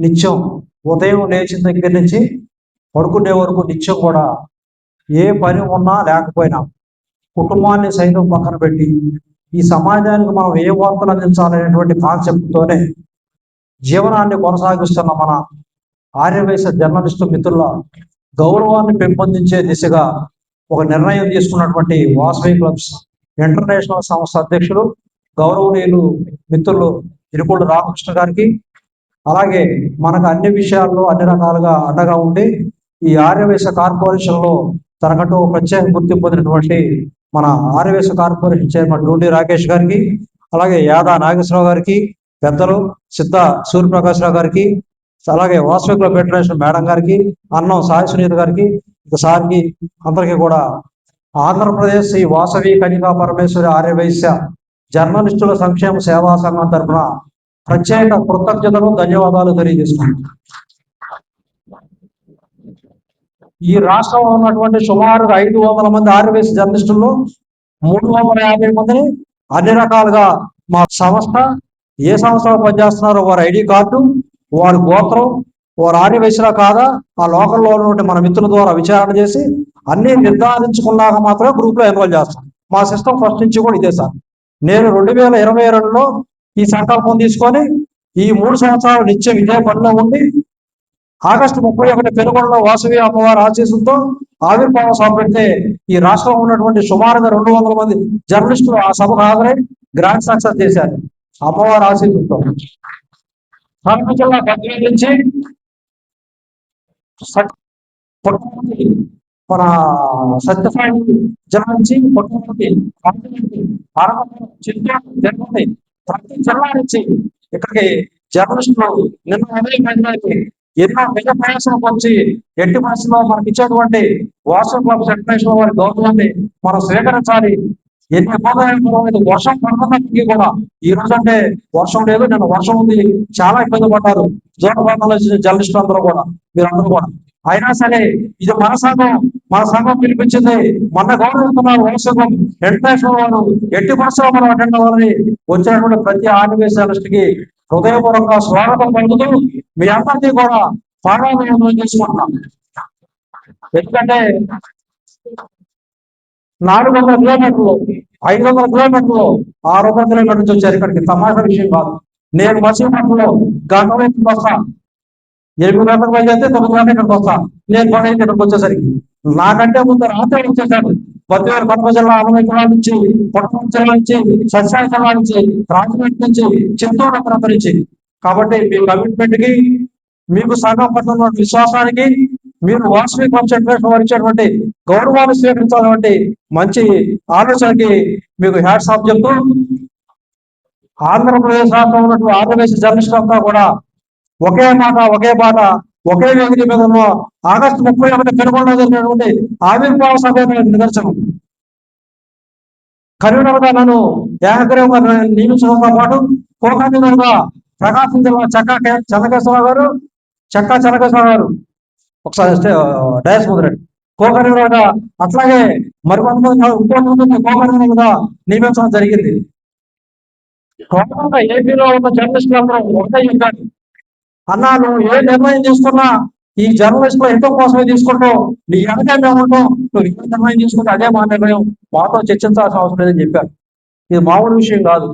నిత్యం ఉదయం లేచిన దగ్గర నుంచి పడుకునే వరకు నిత్యం కూడా ఏ పని ఉన్నా లేకపోయినా కుటుంబాన్ని సైతం పక్కన పెట్టి ఈ సమాజానికి మనం ఏ వార్తలు అందించాలనేటువంటి కాన్సెప్ట్తోనే జీవనాన్ని కొనసాగిస్తున్న మన ఆర్యవేశ జర్నలిస్టు మిత్రుల గౌరవాన్ని పెంపొందించే దిశగా ఒక నిర్ణయం తీసుకున్నటువంటి వాసవి క్లబ్స్ ఇంటర్నేషనల్ సంస్థ అధ్యక్షులు గౌరవనీయులు మిత్రులు ఇరుకొండ రామకృష్ణ గారికి అలాగే మనకు అన్ని విషయాల్లో అన్ని రకాలుగా అండగా ఉండి ఈ ఆర్యవైశ్య కార్పొరేషన్లో తనకంటూ ఒక ప్రత్యేక గుర్తింపు పొందినటువంటి మన ఆర్యవైశ్య కార్పొరేషన్ చైర్మన్ డూండి రాకేష్ గారికి అలాగే యాదా నాగేశ్వరరావు గారికి పెద్దలు సిద్ధ సూర్యప్రకాశ్రావు గారికి అలాగే వాసవి క్లబ్ ఫెడరేషన్ మేడం గారికి అన్నం సాయి సునీత గారికి సార్కి అందరికీ కూడా ఆంధ్రప్రదేశ్ ఈ వాసవి కన్యకా పరమేశ్వరి ఆర్యవైశ్య జర్నలిస్టుల సంక్షేమ సేవా సంఘం తరఫున ప్రత్యేక కృతజ్ఞతలు ధన్యవాదాలు తెలియజేస్తున్నాను. ఈ రాష్ట్రంలో ఉన్నటువంటి సుమారు ఐదు వందల మంది ఆర్వీఎస్ జర్నలిస్టుల్లో మూడు వందల యాభై మందిని అన్ని రకాలుగా మా సంస్థ ఏ సంస్థలో పనిచేస్తున్నారో వారి ఐడి కార్డు వారి గోత్రం వారు ఆర్యవైశ్యులా కాదా ఆ లోకల్లో ఉన్నటువంటి మన మిత్రుల ద్వారా విచారణ చేసి అన్ని నిర్ధారించుకున్నాక మాత్రమే గ్రూప్లో ఎన్రోల్ చేస్తాం. మా సిస్టమ్ ఫస్ట్ నుంచి కూడా ఇదే సార్. నేను రెండు వేల ఇరవై రెండులో ఈ సంకల్పం తీసుకొని ఈ మూడు సంవత్సరాలు నిత్యం ఇదే పనిలో ఉండి ఆగస్టు ముప్పై ఒకటి పెనుగొండలో వాసవి అమ్మవారి ఆశీస్సులతో ఆవిర్భావం సభపెడితే ఈ రాష్ట్రంలో ఉన్నటువంటి సుమారుగా రెండు వందల మంది జర్నలిస్టులు ఆ సభకు హాజరై గ్రాండ్ సక్సెస్ చేశారు. అమ్మవారి ఆశీస్సులతో. కడప జిల్లా బద్వేలు నుంచి సత్- మన సత్యసాయి జిల్లా నుంచి పుట్టపర్తి రాజమండ్రి అరవై చిత్తూరు తిరుపతి ప్రతి జిల్లా నుంచి ఇక్కడికి జర్నలిస్టులు నిన్న ఉదయం ఎన్నో మిగ ప్రయాసాలకు వచ్చి ఎట్టి పరిస్థితుల్లో మనకి ఇచ్చేటువంటి వాట్సాప్ క్లబ్ సెక్రటేషన్ వారి గౌరవాన్ని మనం స్వీకరించాలి. ఎన్ని ఇబ్బందులు వర్షం పడుతున్నప్పటికీ కూడా ఈ రోజు అంటే వర్షం లేదు. నిన్న వర్షం ఉంది. చాలా ఇబ్బంది పడ్డారు. జోట ప్రాంతంలో జర్నలిస్టులు అందరూ కూడా మీరందరూ కూడా. అయినా సరే ఇది మన సంఘం మన సంఘం పిలిపించింది. మొన్న గౌరవిస్తున్నారు వాట్సాప్ ఇంటర్నేషనల్ వారు ఎట్టి పరిస్థితుల్లో మనం అటెండ్ అవ్వాలని వచ్చినటువంటి ప్రతి ఆర్టిఫిషియల్కి హృదయపూర్వక స్వాగతం పలుకుతూ మీ అందరినీ కూడా పాడాలను చేసుకుంటున్నాం. ఎందుకంటే నాలుగు వందల కిలోమీటర్లు ఐదు వందల కిలోమీటర్లు ఆరు వందల కిలోమీటర్లు నుంచి వచ్చారు ఇక్కడికి. తమాషా విషయం కాదు. నేను మసీపట్నంలో గంట బస్సా వస్తా ఎనిమిది గంటలకు బయలుదేరితే తొమ్మిది గంటలకు ఇక్కడికి వస్తాను నేను పని ఇక్కడికి వచ్చేసరికి. నాకంటే ముందు రాత్రి వచ్చేసాడు బద్వేలు కొత్త జిల్లా అరవై నుంచి పుట్టపర్తి జిల్లా నుంచి సత్యాల జిల్లా నుంచి రాజమండ్రి నుంచి చిత్తూరు అక్కడ నుంచి. కాబట్టి మీ కమిట్మెంట్కి మీకు సంఘం పట్ల ఉన్న విశ్వాసానికి మీరు వాసవి కాన్సన్ట్రేషన్ వారు ఇచ్చేటువంటి గౌరవాన్ని స్వీకరించాలంటే మంచి ఆలోచనకి మీకు హ్యాట్స్ ఆఫ్ చెప్తూ ఆంధ్రప్రదేశ్ రాష్ట్రంలో ఉన్నటువంటి ఆంధ్రప్రదేశ్ జర్నలిస్ట్ అంతా కూడా ఒకే మాట ఒకే బాట ఒకే వేదిక మీదలో ఆగస్టు ముప్పై ఒకటి పెనుగొండ జరిగినటువంటి ఆవిర్భావ సభ నిదర్శనం. కరీంనగర్ నన్ను ఏకగ్రీవంగా నియమించడంతో పాటు కోకాంధ్రుగా ప్రకాశం జిల్లా చక్కా కే- గారు చక్కా చంద్రకేశ్వరరావు గారు ఒకసారి డయాస్ ముదరండి కోకరిగా అట్లాగే మరి కొంతమంది ఇంకొంతమంది కోకరిగా నియమించడం జరిగింది. టోటల్గా ఏపీలో ఉన్న జర్నలిస్టులు అందరూ ఒకటే చెప్పారు అన్నా నువ్వు ఏ నిర్ణయం తీసుకున్నా ఈ జర్నలిస్టుల హితం కోసమే తీసుకుంటావు. నీ వెనకే మేము నువ్వు ఏ నిర్ణయం తీసుకుంటే అదే మా నిర్ణయం. మాతో చర్చించాల్సిన అవసరం లేదని చెప్పారు. ఇది మామూలు విషయం కాదు.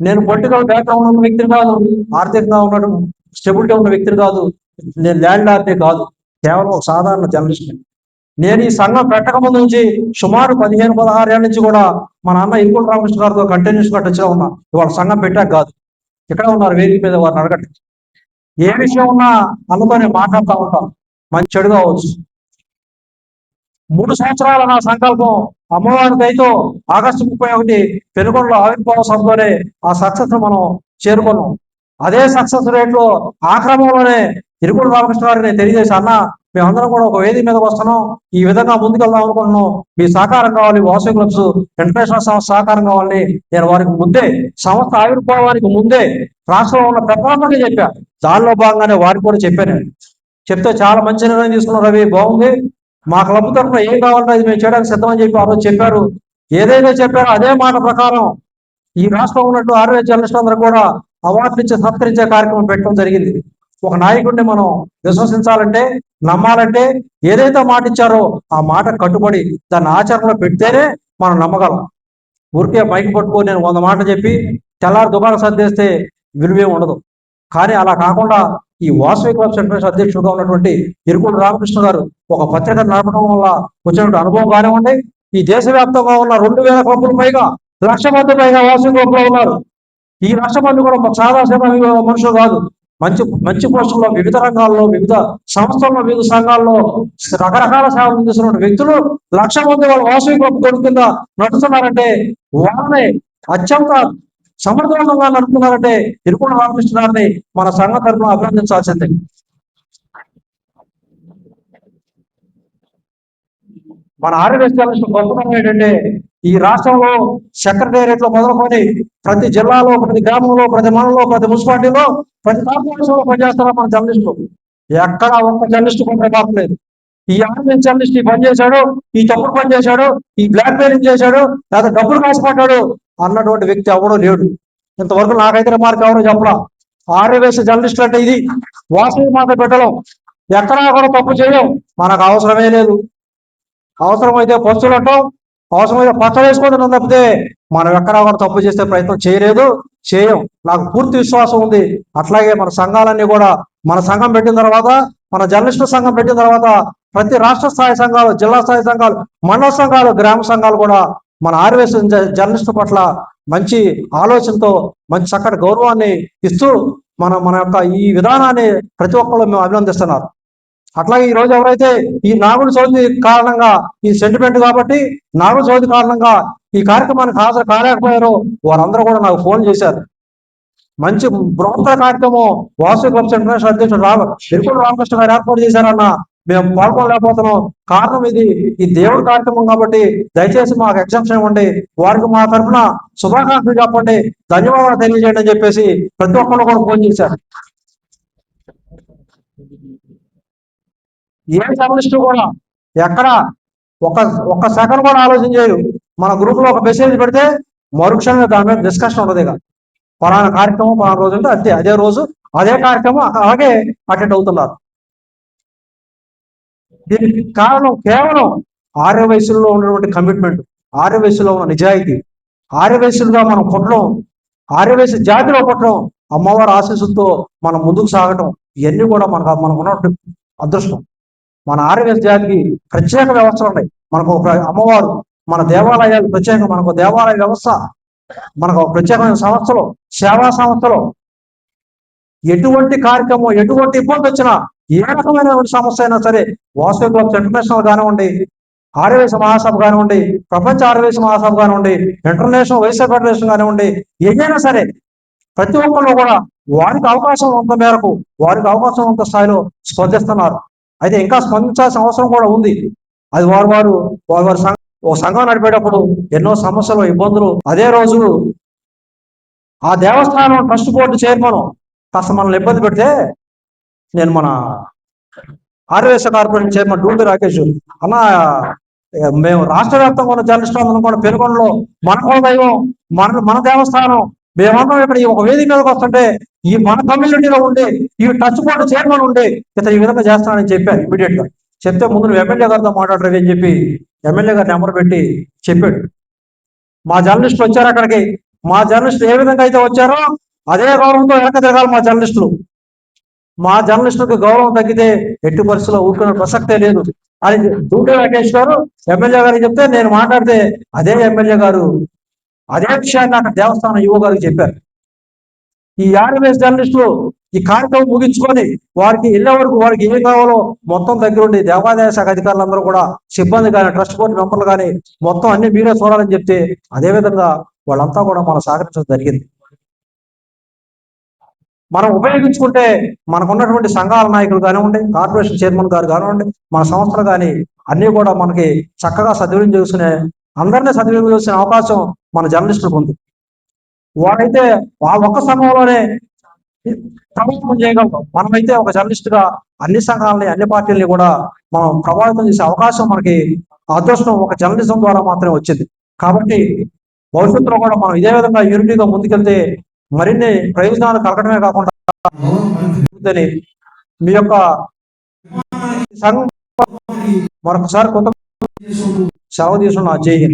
నేను పొలిటికల్ బ్యాక్గ్రౌండ్ ఉన్న వ్యక్తిని కాదు. ఆర్థికంగా ఉండడం స్టెబిలిటీ ఉన్న వ్యక్తిని కాదు. నేను ల్యాండ్ ఆర్తే కాదు. కేవలం ఒక సాధారణ జర్నలిస్ట్ నేను ఈ సంఘం పెట్టక ముందు నుంచి సుమారు పదిహేను పదహారు ఏళ్ళ నుంచి కూడా మా నాన్న ఇంకుల రామకృష్ణ గారితో కంటిన్యూస్గా టచ్లో ఉన్నా. ఇవాళ సంఘం పెట్టాక కాదు. ఇక్కడ ఉన్నారు వేదిక మీద వారిని అడగండి ఏ విషయం ఉన్నా అన్నతోనే మాట్లాడుతూ ఉంటాం. మంచి చెడు కావచ్చు. మూడు సంవత్సరాల నా సంకల్పం అమ్మవారి దయతో ఆగస్టు ముప్పై ఒకటి పెనుగొండలో ఆవిర్భావ సభలోనే ఆ సక్సెస్ మనం చేరుకున్నాం. అదే సక్సెస్ రేట్లో ఆ రామకృష్ణ గారిని తెలియజేసి అన్న మేమందరం కూడా ఒక వేదిక మీదకి వస్తున్నాం. ఈ విధంగా ముందుకెళ్దాం అనుకుంటున్నాం. మీ సహకారం కావాలి వాసవి క్లబ్స్ ఇంటర్నేషనల్ సంస్థ సహకారం కావాలని నేను వారికి ముందే సంస్థ ఆవిర్భావానికి ముందే రాష్ట్రంలో ఉన్న పెద్దలందరికీ చెప్పా. దానిలో భాగంగానే వారికి కూడా చెప్పాను చెప్తే చాలా మంచి నిర్ణయం తీసుకున్నారు రవి. బాగుంది. మా క్లబ్ తరఫున ఏం కావాలంటే అది మేము చేయడానికి సిద్ధమని చెప్పి ఆ రోజు చెప్పారు. ఏదైతే చెప్పారో అదే మాట ప్రకారం ఈ రాష్ట్రంలో ఉన్నట్టు ఆరోగ్య జర్నలిస్టులు అందరూ కూడా అవార్డులు ఇచ్చి సత్కరించే కార్యక్రమం పెట్టడం జరిగింది. ఒక నాయకుడిని మనం విశ్వసించాలంటే నమ్మాలంటే ఏదైతే మాట ఇచ్చారో ఆ మాట కట్టుబడి దాన్ని ఆచరణలో పెడితేనే మనం నమ్మగలం. ఊరికే పైకి పట్టుకొని నేను వంద మాట చెప్పి తెల్లారి దుబారా సర్దేస్తే విలువే ఉండదు. కానీ అలా కాకుండా ఈ వాసవి క్లబ్ ఫెడరేషన్ అధ్యక్షుడుగా ఉన్నటువంటి ఇరుకుడు రామకృష్ణ గారు ఒక పత్రిక నడపడం వల్ల వచ్చినటువంటి అనుభవం కానివ్వండి ఈ దేశవ్యాప్తంగా ఉన్న రెండు వేల క్లబ్లు పైగా లక్ష మంది పైగా వాసవి క్లబ్ ఉన్నారు. ఈ లక్ష మంది కూడా సాదా సేవ మనుషులు కాదు. మంచి మంచి పోస్టుల్లో వివిధ రంగాల్లో వివిధ సంస్థల్లో వివిధ సంఘాల్లో రకరకాల సేవలు అందిస్తున్న వ్యక్తులు లక్ష మంది వాళ్ళ వాసవి క్లబ్ కింద నడుస్తున్నారంటే వాళ్ళని అత్యంత సమర్థవంతంగా నడుపుతున్నారంటే ఇరుకుడు రామకృష్ణ మన సంఘ తరఫున అభినందించాల్సిందే. మన ఆర్యవేశాల గొప్పతనం ఏంటంటే ఈ రాష్ట్రంలో సెక్రటేరియట్లో మొదలుకొని ప్రతి జిల్లాలో ప్రతి గ్రామంలో ప్రతి మండలంలో ప్రతి మున్సిపాలిటీలో ప్రతి కార్పొరేషన్లో పనిచేస్తారా మన జర్నలిస్టులు? ఎక్కడ ఒక్క జర్నలిస్ట్ కూడా లేదు. ఈ ఆన్లైన్ జర్నలిస్ట్ ఈ పని చేశాడు ఈ తప్పుడు పని చేశాడు ఈ బ్లాక్ మెయిలింగ్ చేశాడు లేదా డబ్బులు కాసిపడ్డాడు అన్నటువంటి వ్యక్తి ఎవడో లేడు. ఇంతవరకు నాకైతే రిమార్క్ ఎవరో చెప్పరా ఆర్యవేశ జర్నలిస్టులు అంటే ఇది. వాసవి మాట పెట్టడం ఎక్కడా కూడా తప్పు చేయం మనకు అవసరమే లేదు. అవసరమైతే పస్తులు అంటాం అవసరమైతే పచ్చలు వేసుకుంటున్నాం తప్పితే మనం ఎక్కడా కూడా తప్పు చేసే ప్రయత్నం చేయలేదు చేయం. నాకు పూర్తి విశ్వాసం ఉంది. అట్లాగే మన సంఘాలన్నీ కూడా మన సంఘం పెట్టిన తర్వాత మన జర్నలిస్టు సంఘం పెట్టిన తర్వాత ప్రతి రాష్ట్ర స్థాయి సంఘాలు జిల్లా స్థాయి సంఘాలు మండల సంఘాలు గ్రామ సంఘాలు కూడా మన ఆర్వేస్ జర్నలిస్టుల పట్ల మంచి ఆలోచనతో మంచి చక్కటి గౌరవాన్ని ఇస్తూ మన మన యొక్క ఈ విధానాన్ని ప్రతి ఒక్కరు మేము అభినందిస్తున్నారు. అట్లాగే ఈ రోజు ఎవరైతే ఈ నాగుడు చవితి కారణంగా ఈ సెంటిమెంట్ కాబట్టి నాగుడు చవితి కారణంగా ఈ కార్యక్రమానికి హాజరు కాలేకపోయారో వారందరూ కూడా నాకు ఫోన్ చేశారు. మంచి బృహత్తర కార్యక్రమం వాసు క్లబ్స్ ఇంటర్నేషనల్ అధ్యక్షుడు రామ ఇరుకుడు రామకృష్ణ గారు ఏర్పాటు చేశారన్న మేము పాల్గొనలేకపోతున్నాం. కారణం ఇది ఈ దేవుడి కార్యక్రమం కాబట్టి దయచేసి మాకు ఎగ్జామ్షన్ ఇవ్వండి. వారికి మా తరఫున శుభాకాంక్షలు చెప్పండి. ధన్యవాదాలు తెలియజేయండి అని చెప్పేసి ప్రతి ఒక్కరు కూడా ఫోన్ చేశారు. ఏ జర్నలిస్ట్ కూడా? ఎక్కడ? ఒక ఒక సెకండ్ కూడా ఆలోచన చేయదు మన గ్రూప్లో ఒక మెసేజ్ పెడితే మరుక్షణమే దాని మీద డిస్కషన్ ఉండదు ఇక. పలానా కార్యక్రమం పలానా రోజు అంటే అంతే. అదే రోజు అదే కార్యక్రమం అలాగే అటెండ్ అవుతున్నారు. దీనికి కారణం కేవలం ఆర్య వయసులో ఉన్నటువంటి కమిట్మెంట్ ఆర్య వయసులో ఉన్న నిజాయితీ. ఆర్య వయసులుగా మనం పుట్టడం ఆర్య వయసు జాతిలో పుట్టడం అమ్మవారి ఆశీస్సులతో మనం ముందుకు సాగటం ఇవన్నీ కూడా మనకు మనకు ఉన్నటువంటి అదృష్టం. మన ఆర్యవేశ జాతికి ప్రత్యేక వ్యవస్థలు ఉన్నాయి. మనకు ఒక అమ్మవారు మన దేవాలయాలు ప్రత్యేక మనకు దేవాలయ వ్యవస్థ మనకు ఒక ప్రత్యేకమైన సంస్థలు సేవా సంస్థలు. ఎటువంటి కార్యక్రమం ఎటువంటి ఇబ్బంది వచ్చినా ఏ రకమైన సమస్య అయినా సరే వాసవి క్లబ్స్ ఇంటర్నేషనల్ కానివ్వండి ఆర్యవేశ మహాసభ కానివ్వండి ప్రపంచ ఆర్యవేశ మహాసభ కానివ్వండి ఇంటర్నేషనల్ వైశ్య ఫెడరేషన్ కానివ్వండి ఏదైనా సరే ప్రతి ఒక్కళ్ళు కూడా వారికి అవకాశం ఉన్న మేరకు వారికి అవకాశం ఉన్న స్థాయిలో స్పందిస్తున్నారు. అయితే ఇంకా స్పందించాల్సిన అవసరం కూడా ఉంది. అది వారు వారు వారు వారి సంఘం ఓ సంఘం నడిపేటప్పుడు ఎన్నో సమస్యలు ఇబ్బందులు. అదే రోజు ఆ దేవస్థానం ట్రస్ట్ బోర్డు చైర్మన్ కాస్త మనల్ని ఇబ్బంది పెడితే నేను మన ఆర్వేశ కార్పొరేషన్ చైర్మన్ డూండి రాకేష్ అన్న మేము రాష్ట్ర వ్యాప్తంగా ఉన్న జర్నలిస్టులు కూడా పెనుగొండలో మన కుల దైవం మన మన దేవస్థానం మేమందరం ఇక్కడ ఈ ఒక వేదిక మీదకి వస్తుంటే ఈ మన కమ్యూనిటీలో ఉండే ఈ టచ్ బోర్డు చైర్మన్ ఉండే ఇతను ఈ విధంగా చేస్తానని చెప్పారు ఇమీడియట్గా. చెప్తే ముందు నువ్వు ఎమ్మెల్యే గారితో మాట్లాడరు అని చెప్పి ఎమ్మెల్యే గారి నెంబర్ పెట్టి చెప్పాడు. మా జర్నలిస్టులు వచ్చారు అక్కడికి. మా జర్నలిస్టులు ఏ విధంగా అయితే వచ్చారో అదే గౌరవంతో వెనక తిరగాలి మా జర్నలిస్టులు. మా జర్నలిస్టులకు గౌరవం తగ్గితే ఎట్టి పరిస్థితుల్లో ఊరుకునే ప్రసక్తే లేదు. అని దూటే వెంకటేష్ గారు ఎమ్మెల్యే గారికి చెప్తే నేను మాట్లాడితే అదే ఎమ్మెల్యే గారు అదే విషయాన్ని అక్కడ దేవస్థానం యువ గారికి చెప్పారు. ఈ ఆర్ఎంఎస్ జర్నలిస్టులు ఈ కార్యక్రమం ముగించుకొని వారికి వెళ్ళే వరకు వారికి ఏం కావాలో మొత్తం దగ్గరుండి దేవాదాయ శాఖ అధికారులందరూ కూడా సిబ్బంది కానీ ట్రస్ట్ బోర్డు మెంబర్లు కానీ మొత్తం అన్ని మీరే చూడాలని చెప్తే అదే విధంగా వాళ్ళంతా కూడా మనం సహకరించడం జరిగింది. మనం ఉపయోగించుకుంటే మనకు ఉన్నటువంటి సంఘాల నాయకులు కానివ్వండి కార్పొరేషన్ చైర్మన్ గారు కానివ్వండి మన సంస్థలు కానీ అన్ని కూడా మనకి చక్కగా సద్వినియోగం చేసుకునే అందరినీ సద్వినియోగం చేసుకునే అవకాశం మన జర్నలిస్టులకు ఉంది. వారైతే ఆ ఒక్క సంఘంలోనే ప్రభావితం చేయగలం మనమైతే ఒక జర్నలిస్ట్గా అన్ని సంఘాలని అన్ని పార్టీలని కూడా మనం ప్రభావితం చేసే అవకాశం మనకి అదృష్టం ఒక జర్నలిజం ద్వారా మాత్రమే వచ్చింది. కాబట్టి భవిష్యత్తులో కూడా మనం ఇదే విధంగా యూనిటీగా ముందుకెళ్తే మరిన్ని ప్రయోజనాలు కలగడమే కాకుండా మీ యొక్క సంఘం మరొకసారి కొత్త Saudi is not Jai